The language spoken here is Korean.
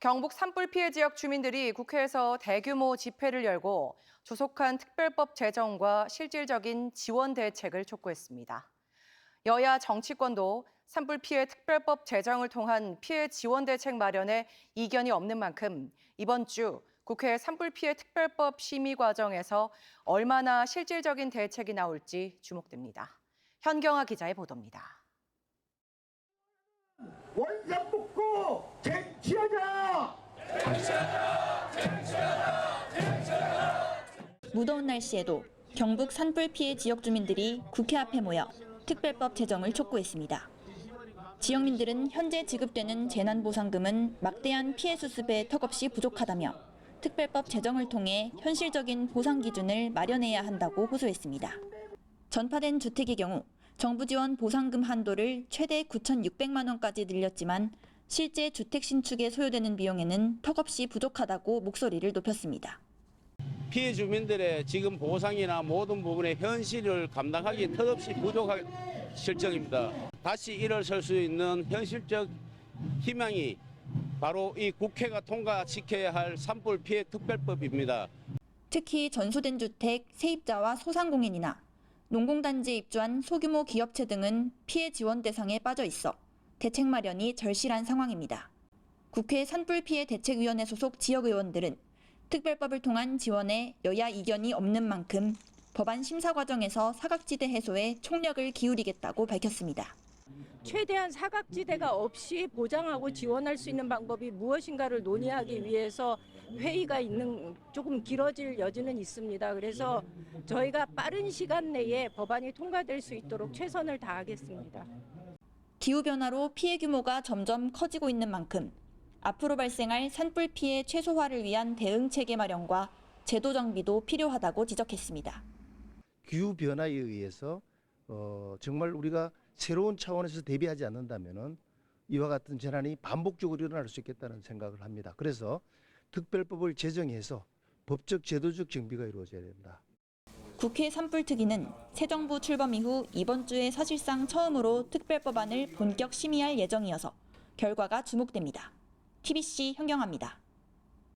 경북 산불 피해 지역 주민들이 국회에서 대규모 집회를 열고 조속한 특별법 제정과 실질적인 지원 대책을 촉구했습니다. 여야 정치권도 산불 피해 특별법 제정을 통한 피해 지원 대책 마련에 이견이 없는 만큼 이번 주 국회 산불 피해 특별법 심의 과정에서 얼마나 실질적인 대책이 나올지 주목됩니다. 현경아 기자의 보도입니다. 원상복구 쟁취하자! 무더운 날씨에도 경북 산불 피해 지역 주민들이 국회 앞에 모여 특별법 제정을 촉구했습니다. 지역민들은 현재 지급되는 재난보상금은 막대한 피해 수습에 턱없이 부족하다며 특별법 제정을 통해 현실적인 보상 기준을 마련해야 한다고 호소했습니다. 전파된 주택의 경우 정부 지원 보상금 한도를 최대 9,600만 원까지 늘렸지만 실제 주택 신축에 소요되는 비용에는 턱없이 부족하다고 목소리를 높였습니다. 피해 주민들의 지금 보상이나 모든 부분의 현실을 감당하기 턱없이 부족한 실정입니다. 다시 일어설 수 있는 현실적 희망이 바로 이 국회가 통과시켜야 할 산불 피해 특별법입니다. 특히 전소된 주택, 세입자와 소상공인이나 농공단지에 입주한 소규모 기업체 등은 피해 지원 대상에 빠져 있어 대책 마련이 절실한 상황입니다. 국회 산불 피해 대책위원회 소속 지역 의원들은 특별법을 통한 지원에 여야 이견이 없는 만큼 법안 심사 과정에서 사각지대 해소에 총력을 기울이겠다고 밝혔습니다. 최대한 사각지대가 없이 보장하고 지원할 수 있는 방법이 무엇인가를 논의하기 위해서 회의가 있는 조금 길어질 여지는 있습니다. 그래서 저희가 빠른 시간 내에 법안이 통과될 수 있도록 최선을 다하겠습니다. 기후 변화로 피해 규모가 점점 커지고 있는 만큼 앞으로 발생할 산불 피해 최소화를 위한 대응 체계 마련과 제도 정비도 필요하다고 지적했습니다. 기후 변화에 의해서 어, 정말 우리가 새로운 차원에서 대비하지 않는다면은 이와 같은 재난이 반복적으로 일어날 수 있겠다는 생각을 합니다. 그래서 특별법을 제정해서 법적 제도적 정비가 이루어져야 된다. 국회 산불특위는 새 정부 출범 이후 이번 주에 사실상 처음으로 특별법안을 본격 심의할 예정이어서 결과가 주목됩니다. TBC 현경아입니다.